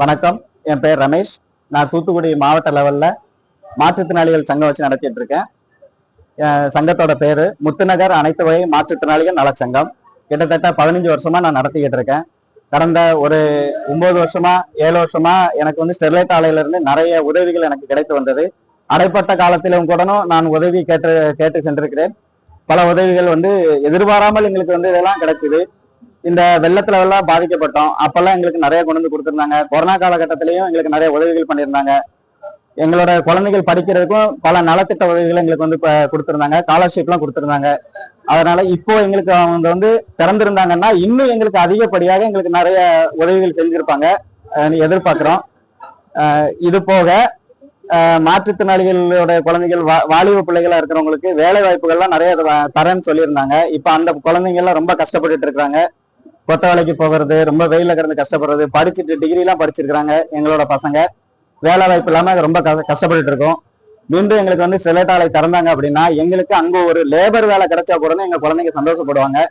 வணக்கம். என் பேர் ரமேஷ். நான் தூத்துக்குடி மாவட்ட லெவல்ல மாற்றுத்திறனாளிகள் சங்கம் வச்சு நடத்திட்டு இருக்கேன். சங்கத்தோட பேரு முத்துநகர். அனைத்து வகை மாற்றுத்திறனாளிகள் நலச்சங்கம் கிட்டத்தட்ட பதினஞ்சு வருஷமா நான் நடத்திக்கிட்டு இருக்கேன். கடந்த ஒரு ஒன்பது வருஷமா ஏழு வருஷமா எனக்கு வந்து ஸ்டெர்லைட் ஆலையில இருந்து நிறைய உதவிகள் எனக்கு கிடைத்து வந்தது. அடைப்பட்ட காலத்திலும் கூடனும் நான் உதவி கேட்டு கேட்டு சென்றிருக்கிறேன். பல உதவிகள் வந்து எதிர்பாராமல் எங்களுக்கு வந்து இதெல்லாம் கிடைக்குது. இந்த வெள்ளத்துல எல்லாம் பாதிக்கப்பட்டோம். அப்பெல்லாம் எங்களுக்கு நிறைய கொண்டு வந்து கொடுத்துருந்தாங்க. கொரோனா காலகட்டத்திலயும் எங்களுக்கு நிறைய உதவிகள் பண்ணியிருந்தாங்க. எங்களோட குழந்தைகள் படிக்கிறதுக்கும் பல நலத்திட்ட உதவிகள் எங்களுக்கு வந்து கொடுத்துருந்தாங்க. கொடுத்திருந்தாங்க ஸ்காலர்ஷிப்லாம் கொடுத்துருந்தாங்க. அதனால இப்போ எங்களுக்கு அவங்க வந்து திறந்திருந்தாங்கன்னா இன்னும் எங்களுக்கு அதிகப்படியாக எங்களுக்கு நிறைய உதவிகள் செஞ்சிருப்பாங்க. எதிர்பார்க்கிறோம். இது போக மாற்றுத்திறனாளிகளோட குழந்தைகள் வா- வாலிப பிள்ளைகளா இருக்கிறவங்களுக்கு வேலை வாய்ப்புகள்லாம் நிறைய தரேன்னு சொல்லியிருந்தாங்க. இப்ப அந்த குழந்தைங்க எல்லாம் ரொம்ப கஷ்டப்பட்டுட்டு இருக்காங்க கொத்த வேலைக்கு போகிறது ரொம்ப வெயில கிடந்து கஷ்டப்படுறது படிச்சுட்டு டிகிரி எல்லாம் எங்களோட பசங்க. வேலை வாய்ப்பு இல்லாம ரொம்ப கஷ்ட- கஷ்டப்பட்டுட்டு இருக்கோம். மீண்டும் எங்களுக்கு வந்து ஸ்டெர்லைட் ஆலை திறந்தாங்க அப்படின்னா எங்களுக்கு அங்க ஒரு லேபர் வேலை கிடைச்சா கூட எங்க குழந்தைங்க சந்தோஷப்படுவாங்க.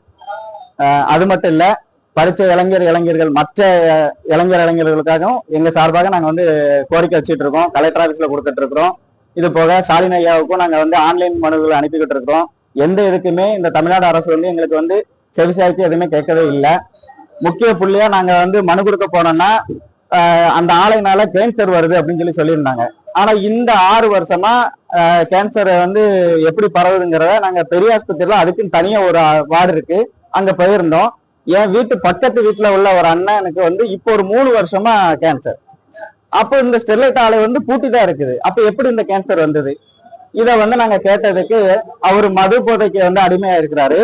அது மட்டும் இல்ல படிச்ச இளைஞர் இளைஞர்கள் மற்ற இளைஞர் இளைஞர்களுக்காகவும் எங்க சார்பாக நாங்க வந்து கோரிக்கை வச்சுட்டு இருக்கோம். கலெக்டர் ஆபீஸ்ல கொடுத்துட்டு இருக்கிறோம். இது போக ஸ்டாலின் ஐயாவுக்கும் நாங்க வந்து ஆன்லைன் மனுகளை அனுப்பிக்கிட்டு இருக்கிறோம். எந்த இதுக்குமே இந்த தமிழ்நாடு அரசு வந்து எங்களுக்கு வந்து செவிசாய்க்கு எதுவுமே கேட்கவே இல்லை. முக்கிய புள்ளியா நாங்க வந்து மனு கொடுக்க போனோம்னா அந்த ஆலைனால கேன்சர் வருது அப்படின்னு சொல்லி சொல்லியிருந்தாங்க. ஆனா இந்த ஆறு வருஷமா கேன்சர் வந்து எப்படி பரவுதுங்கிறத நாங்க பெரிய ஆஸ்பத்திரியில அதுக்குன்னு தனியா ஒரு வார்டு இருக்கு. அங்க போயிருந்தோம். என் வீட்டு பக்கத்து வீட்டுல உள்ள ஒரு அண்ணனுக்கு வந்து இப்போ ஒரு மூணு வருஷமா கேன்சர் அப்போ இந்த ஸ்டெர்லைட் ஆலை வந்து பூட்டி தான் இருக்குது. அப்ப எப்படி இந்த கேன்சர் வந்தது? இதை வந்து நாங்க கேட்டதுக்கு அவர் மது போதைக்கு வந்து அடிமையா இருக்கிறாரு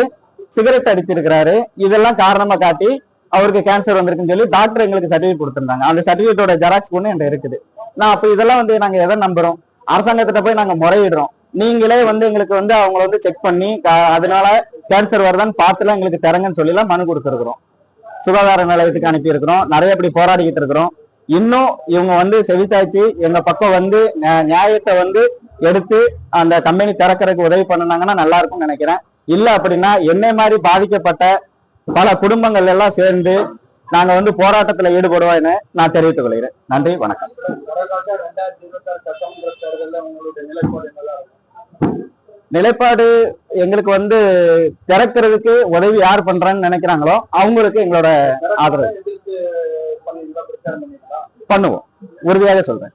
சிகரெட் அடிச்சிருக்கிறாரு. இதெல்லாம் காரணமா காட்டி அவருக்கு கேன்சர் வந்திருக்குன்னு சொல்லி டாக்டர் எங்களுக்கு சர்டிஃபிகேட் கொடுத்துருந்தாங்க. அந்த சர்டிஃபிகேட்டோட ஜெராக்ஸ் ஒன்று என்கிட்ட இருக்குது. நான் அப்போ இதெல்லாம் வந்து நாங்கள் எதை நம்புறோம்? அரசாங்கத்திட்ட போய் நாங்கள் முறையிடுறோம். நீங்களே வந்து எங்களுக்கு வந்து அவங்கள வந்து செக் பண்ணி அதனால கேன்சர் வருதான்னு பார்த்துலாம் எங்களுக்கு தரங்கன்னு சொல்லிலாம் மனு கொடுத்துருக்குறோம். சுகாதார நிலையத்துக்கு அனுப்பியிருக்கிறோம். நிறைய இப்படி போராடிக்கிட்டு இருக்கிறோம். இன்னும் இவங்க வந்து செவிசாய்ச்சி எங்க பக்கம் வந்து நியாயத்தை வந்து எடுத்து அந்த கம்பெனி திறக்கறதுக்கு உதவி பண்ணுனாங்கன்னா நல்லா இருக்கும்னு நினைக்கிறேன். இல்லை அப்படின்னா என்னை மாதிரி பாதிக்கப்பட்ட பல குடும்பங்கள் எல்லாம் சேர்ந்து நாங்க வந்து போராட்டத்துல ஈடுபடுவோம்னு நான் தெரிவித்துக் கொள்கிறேன். நன்றி வணக்கம். நிலைப்பாடு எங்களுக்கு வந்து திறக்கிறதுக்கு உதவி யார் பண்றான்னு நினைக்கிறாங்களோ அவங்களுக்கு எங்களோட ஆதரவு. பண்ணுவோம். உறுதியாக சொல்றேன்.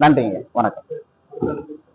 நன்றிங்க. வணக்கம்.